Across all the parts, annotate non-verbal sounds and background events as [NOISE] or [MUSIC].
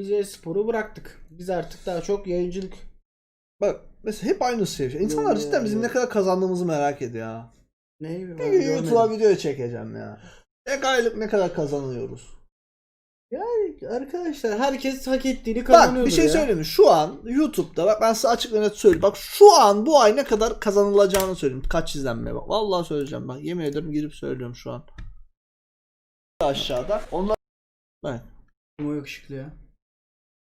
Biz e-sporu bıraktık. Biz artık daha çok yayıncılık. Bak mesela hep aynı şey. İnsanlar Yo, cidden yo, bizim yo. ne kadar kazandığımızı merak ediyor ya. Ne? Bir gün YouTube'a video çekeceğim ya. Tek aylık ne kadar kazanıyoruz? Arkadaşlar herkes hak ettiğini Bak kazanıyordur bir şey ya. söyleyeyim mi? Şu an YouTube'da bak ben size açık ve net söyleyeyim. Bak şu an bu ay ne kadar kazanılacağını söyleyeyim. Kaç izlenme bak. Vallahi söyleyeceğim bak. Yemin ederim girip söylüyorum şu an. Aşağıda. Onlar Bak. O yakışıklı ya.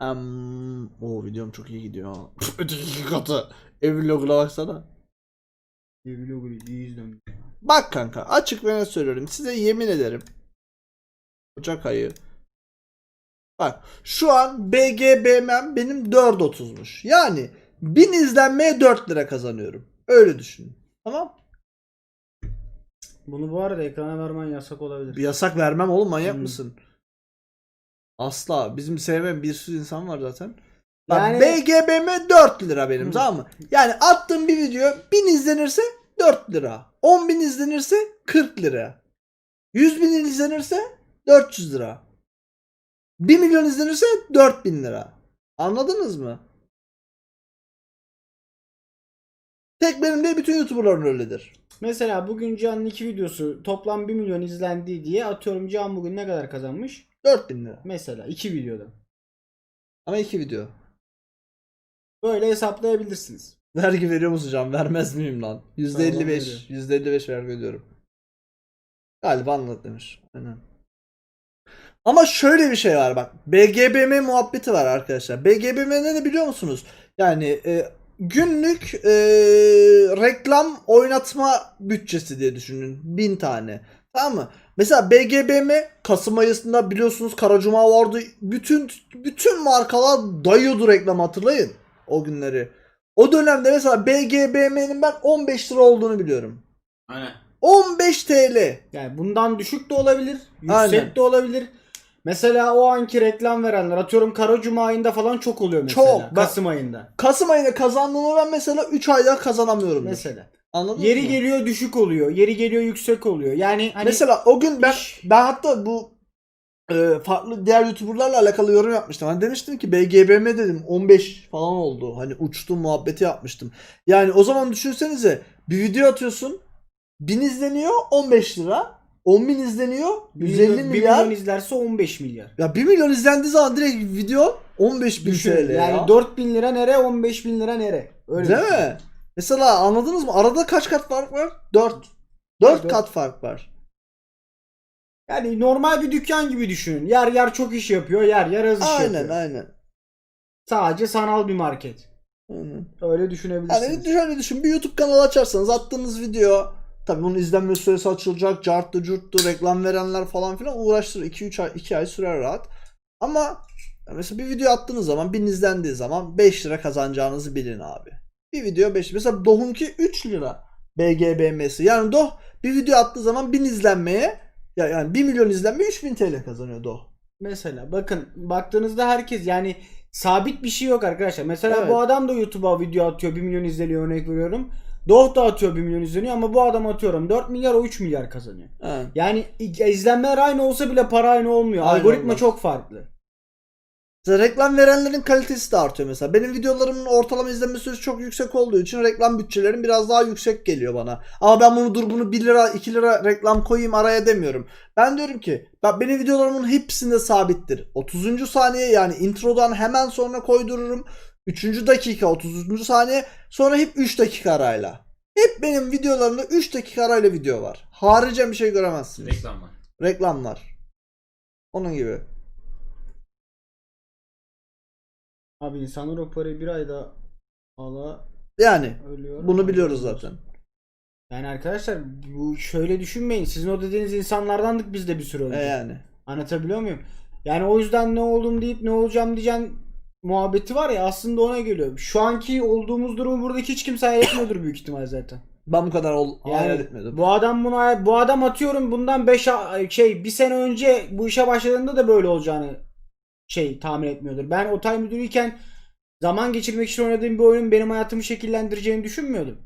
Em, o videom çok iyi gidiyor. Öteki katı. Ev vloguna baksana. Bir vlogu iyi izlemiş. Bak kanka açık ve net söylüyorum. Size yemin ederim. Ocak ayı. Bak şu an BGBM'm benim 4.30'muş. Yani 1000 izlenmeye 4 lira kazanıyorum. Öyle düşünün. Tamam. Bunu bu arada ekrana vermen yasak olabilir. Bir yasak vermem oğlum manyak Hmm. mısın? Asla. Bizim sevmeyen bir sürü insan var zaten. Bak Yani- BGBM 4 lira benim tamam mı? Yani attığım bir video 1000 izlenirse 4 lira. 10.000 izlenirse 40 lira. 100 bin izlenirse 400 lira. 1 milyon izlenirse 4000 lira. Anladınız mı? Tek benim değil bütün YouTuber'ların öyledir. Mesela bugün Can'ın iki videosu toplam 1 milyon izlendi diye atıyorum Can bugün ne kadar kazanmış? 4000 lira. Mesela iki videoda. Ama iki video. Böyle hesaplayabilirsiniz. Vergi veriyor musun can? Vermez miyim lan? %55. %55 vergi ödüyorum. Galiba anlat demiş. Aynen. Ama şöyle bir şey var bak. BGBM muhabbeti var arkadaşlar. BGBM ne de biliyor musunuz? Yani e, günlük e, reklam oynatma bütçesi diye düşünün. Bin tane. Tamam mı? Mesela BGBM Kasım ayında biliyorsunuz Kara Cuma vardı. Bütün bütün markalar dayıyordu reklam hatırlayın o günleri. O dönemde mesela BGBM'nin ben 15 lira olduğunu biliyorum. Aynen. 15 TL. Yani bundan düşük de olabilir, yüksek Aynen. de olabilir. Mesela o anki reklam verenler atıyorum Kara Cuma ayında falan çok oluyor mesela. Çok. Kasım ayında. Kasım ayında kazandığımı ben mesela 3 ayda kazanamıyorum. Mesela. Anladın Yeri mı? geliyor düşük oluyor. Yeri geliyor yüksek oluyor. Yani hani Mesela o gün ben iş- ben hatta bu e, farklı diğer YouTuber'larla alakalı yorum yapmıştım. Hani demiştim ki BGBM dedim 15 falan oldu. Hani uçtu muhabbeti yapmıştım. Yani o zaman düşünsenize bir video atıyorsun 1000 izleniyor 15 lira. 10.000 izleniyor 150 1 milyar. milyon izlerse 15 milyar. Ya 1 milyon izlendiği zaman direkt video 15 bin Düşün. TL yani ya. 4 bin lira nere 15 bin lira nere? Öyle Değil düşün. mi? Mesela anladınız mı? Arada kaç kat fark var? 4. 4 Dört. kat fark var. Yani normal bir dükkan gibi düşünün. Yer yer çok iş yapıyor. Yer yer az iş Aynen yapıyor. aynen. Sadece sanal bir market. Aynen. Öyle düşünebilirsiniz. Yani şöyle düşün bir YouTube kanalı açarsanız attığınız video tabii bunun izlenme süresi açılacak, carttı curttu, reklam verenler falan filan uğraştırır. 2-3 ay, 2 ay sürer rahat. Ama mesela bir video attığınız zaman 1000 izlendiği zaman 5 lira kazanacağınızı bilin abi. Bir video 5 Mesela Doh'unki 3 lira BGBM'si. Yani Doh bir video attığı zaman 1000 izlenmeye ya yani 1 milyon izlenmeye 3000 TL kazanıyor Doh. Mesela bakın baktığınızda herkes yani sabit bir şey yok arkadaşlar. Mesela Evet. bu adam da YouTube'a video atıyor 1 milyon izleniyor örnek veriyorum. Doğu da atıyor 1 milyon izleniyor ama bu adam atıyorum 4 milyar o 3 milyar kazanıyor. Ha. Yani izlenmeler aynı olsa bile para aynı olmuyor. Aynı Algoritma olmaz. çok farklı. Reklam verenlerin kalitesi de artıyor mesela. Benim videolarımın ortalama izlenme süresi çok yüksek olduğu için reklam bütçelerim biraz daha yüksek geliyor bana. Ama ben bunu dur bunu 1 lira 2 lira reklam koyayım araya demiyorum. Ben diyorum ki bak benim videolarımın hepsinde sabittir. 30. saniye yani introdan hemen sonra koydururum. 3. dakika 30. saniye sonra hep 3 dakika arayla. Hep benim videolarımda 3 dakika arayla video var. Haricen bir şey göremezsiniz. Reklam var. Reklamlar. Onun gibi. Abi insanlar o parayı bir ayda ala Yani ölüyor. bunu biliyoruz zaten. Yani arkadaşlar bu şöyle düşünmeyin. Sizin o dediğiniz insanlardandık biz de bir süre önce. E yani. Anlatabiliyor muyum? Yani o yüzden ne oldum deyip ne olacağım diyeceğin muhabbeti var ya aslında ona geliyor. Şu anki olduğumuz durumu buradaki hiç kimse hayal etmiyordur büyük ihtimal zaten. Ben bu kadar ol, Yani hayal etmiyordum. bu adam bunu bu adam atıyorum bundan 5 şey bir sene önce bu işe başladığında da böyle olacağını şey tahmin etmiyordur. Ben otay müdürüyken zaman geçirmek için oynadığım bir oyunun benim hayatımı şekillendireceğini düşünmüyordum.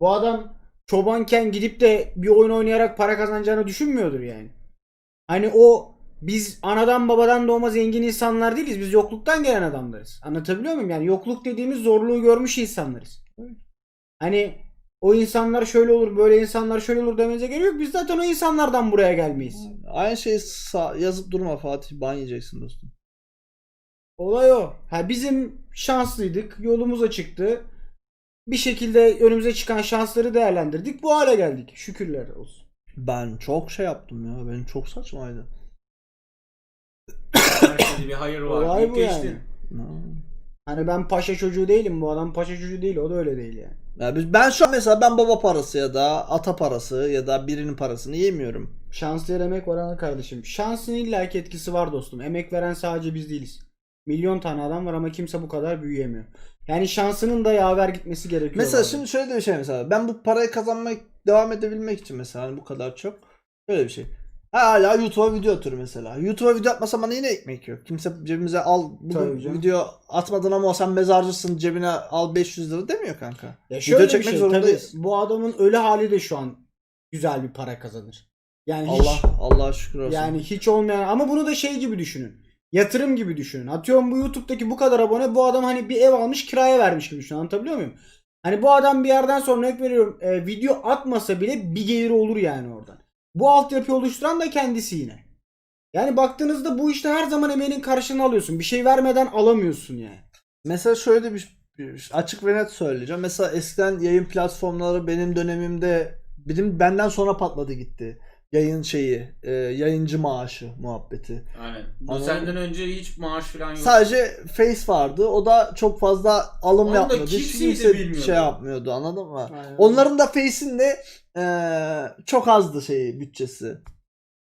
Bu adam çobanken gidip de bir oyun oynayarak para kazanacağını düşünmüyordur yani. Hani o biz anadan babadan doğma zengin insanlar değiliz. Biz yokluktan gelen adamlarız. Anlatabiliyor muyum? Yani yokluk dediğimiz zorluğu görmüş insanlarız. Hani o insanlar şöyle olur, böyle insanlar şöyle olur demenize gerek yok. Biz zaten o insanlardan buraya gelmeyiz. Aynı şeyi yazıp durma Fatih. Ban dostum. Olay o. Ha bizim şanslıydık. Yolumuz açıktı. Bir şekilde önümüze çıkan şansları değerlendirdik. Bu hale geldik. Şükürler olsun. Ben çok şey yaptım ya. Benim çok saçmaydı. Her şeyde bir hayır var. Olay bu geçtin. yani. No. Hani ben paşa çocuğu değilim. Bu adam paşa çocuğu değil. O da öyle değil yani. Ya biz- ben şu an mesela ben baba parası ya da ata parası ya da birinin parasını yemiyorum. Şanslı yer emek oranı kardeşim. Şansın illaki etkisi var dostum. Emek veren sadece biz değiliz. Milyon tane adam var ama kimse bu kadar büyüyemiyor. Yani şansının da yaver gitmesi gerekiyor. Mesela bazen. şimdi şöyle de bir şey mesela. Ben bu parayı kazanmak devam edebilmek için mesela hani bu kadar çok böyle bir şey. Hala YouTube'a video atıyorum mesela. YouTube'a video atmasam bana yine ekmek yok. Kimse cebimize al bugün video atmadın ama sen mezarcısın cebine al 500 lira demiyor kanka. Ya şöyle Video bir çekmek şey, zorundayız. tabii bu adamın ölü hali de şu an güzel bir para kazanır. Yani hiç, Allah Allah'a şükür olsun. yani hiç olmayan ama bunu da şey gibi düşünün. Yatırım gibi düşünün. Atıyorum bu YouTube'daki bu kadar abone bu adam hani bir ev almış kiraya vermiş gibi düşünün. Anlatabiliyor muyum? Hani bu adam bir yerden sonra örnek veriyorum e, video atmasa bile bir geliri olur yani oradan. Bu altyapıyı oluşturan da kendisi yine. Yani baktığınızda bu işte her zaman emeğinin karşılığını alıyorsun. Bir şey vermeden alamıyorsun yani. Mesela şöyle bir, bir açık ve net söyleyeceğim. Mesela eskiden yayın platformları benim dönemimde benim benden sonra patladı gitti. Yayın şeyi, e, yayıncı maaşı muhabbeti. Aynen. Bu Anladın senden önce hiç maaş falan yok. Sadece Face vardı. O da çok fazla alım Onu yapmıyordu. Hiç kimseyi de kimse bilmiyordu. şey yapmıyordu. Anladın mı? Aynen. Onların da Face'in de e, çok azdı şeyi bütçesi.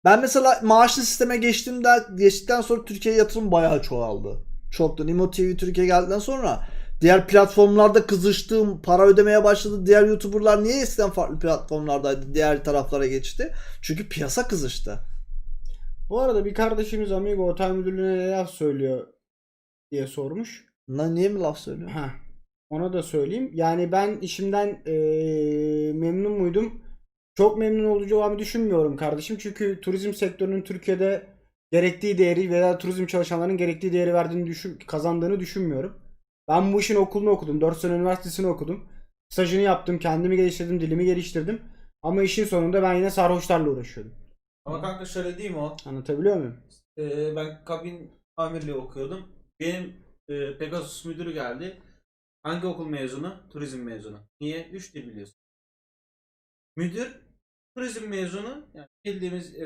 Ben mesela maaşlı sisteme geçtiğimde geçtikten sonra Türkiye'ye yatırım bayağı çoğaldı. Çoktu. Nimo TV Türkiye geldikten sonra diğer platformlarda kızıştığım para ödemeye başladı. Diğer YouTuber'lar niye eskiden farklı platformlardaydı? Diğer taraflara geçti. Çünkü piyasa kızıştı. Bu arada bir kardeşimiz Amigo Otel Müdürlüğü'ne ne laf söylüyor diye sormuş. Lan niye mi laf söylüyor? Ha, ona da söyleyeyim. Yani ben işimden eee, memnun muydum? Çok memnun olacağımı düşünmüyorum kardeşim. Çünkü turizm sektörünün Türkiye'de gerektiği değeri veya turizm çalışanlarının gerektiği değeri verdiğini düşün, kazandığını düşünmüyorum. Ben bu işin okulunu okudum. 4 sene üniversitesini okudum. Stajını yaptım. Kendimi geliştirdim. Dilimi geliştirdim. Ama işin sonunda ben yine sarhoşlarla uğraşıyordum. Ama kanka şöyle değil mi o? Anlatabiliyor muyum? Ee, ben kabin amirliği okuyordum. Benim e, Pegasus müdürü geldi. Hangi okul mezunu? Turizm mezunu. Niye? 3 dil biliyorsun. Müdür turizm mezunu. Yani bildiğimiz e,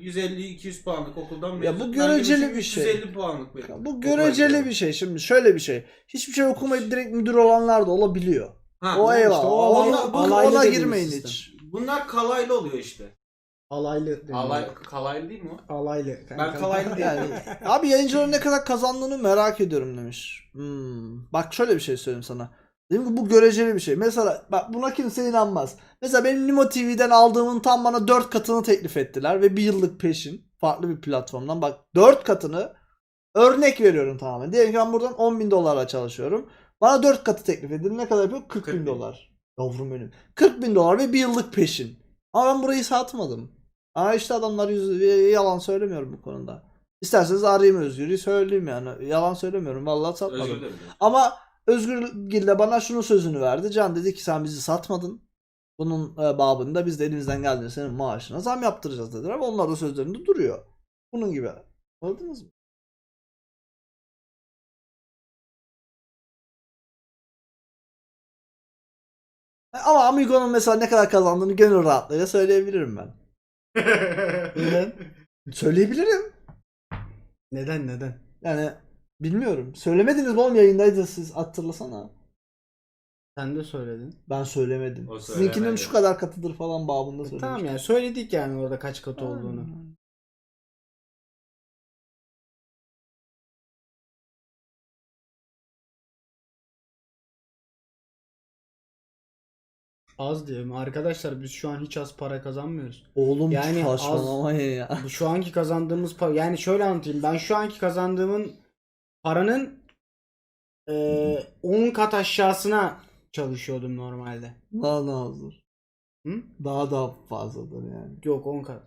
150-200 puanlık okuldan mezun. bu Ben göreceli bir şey. 350 puanlık bir. Bu okula göreceli bir şey. Şimdi şöyle bir şey. Hiçbir şey okumayıp direkt müdür olanlar da olabiliyor. Ha, O bu- eyvallah. o ona bu- ona dediğimiz girmeyin sistem. hiç. Bunlar kalaylı oluyor işte. Alaylı. Alay, kalaylı değil mi o? Alaylı. Ben kalaylı [LAUGHS] değilim. Yani abi yayıncıların ne kadar kazandığını merak ediyorum demiş. Hmm. Bak şöyle bir şey söyleyeyim sana. Dedim ki bu göreceli bir şey. Mesela bak buna kimse inanmaz. Mesela benim Nimo TV'den aldığımın tam bana 4 katını teklif ettiler ve bir yıllık peşin farklı bir platformdan bak 4 katını örnek veriyorum tamamen. Diyelim ki ben buradan 10 bin dolarla çalışıyorum. Bana 4 katı teklif edildi. Ne kadar yapıyor? 40 40 bin bin. dolar. Yavrum benim. 40 bin dolar ve bir yıllık peşin. Ama ben burayı satmadım. Aa işte adamlar yüzü yalan söylemiyorum bu konuda. İsterseniz arayayım Özgür'ü söyleyeyim yani. Yalan söylemiyorum. Vallahi satmadım. Ama Özgür Gil de bana şunun sözünü verdi. Can dedi ki sen bizi satmadın. Bunun e, babında biz de elimizden geldiğince senin maaşına zam yaptıracağız dediler. Ama onlar da sözlerinde duruyor. Bunun gibi. Anladınız mı? E, Ama Amigo'nun mesela ne kadar kazandığını gönül rahatlığıyla söyleyebilirim ben. [LAUGHS] Neden? Söyleyebilirim. Neden neden? Yani bilmiyorum. Söylemediniz mi oğlum yayındaydı siz hatırlasana. Sen de söyledin. Ben söylemedim. O Sizinkinin şu kadar katıdır falan babında söylemiştim. Tamam yani söyledik yani orada kaç katı olduğunu. Az diyorum. Arkadaşlar biz şu an hiç az para kazanmıyoruz. Oğlum Yani saçmalamayın ya. Bu [LAUGHS] şu anki kazandığımız para yani şöyle anlatayım. Ben şu anki kazandığımın paranın eee 10 kat aşağısına çalışıyordum normalde. Daha hazır. Hı? Daha daha fazladır yani. Yok 10 kat.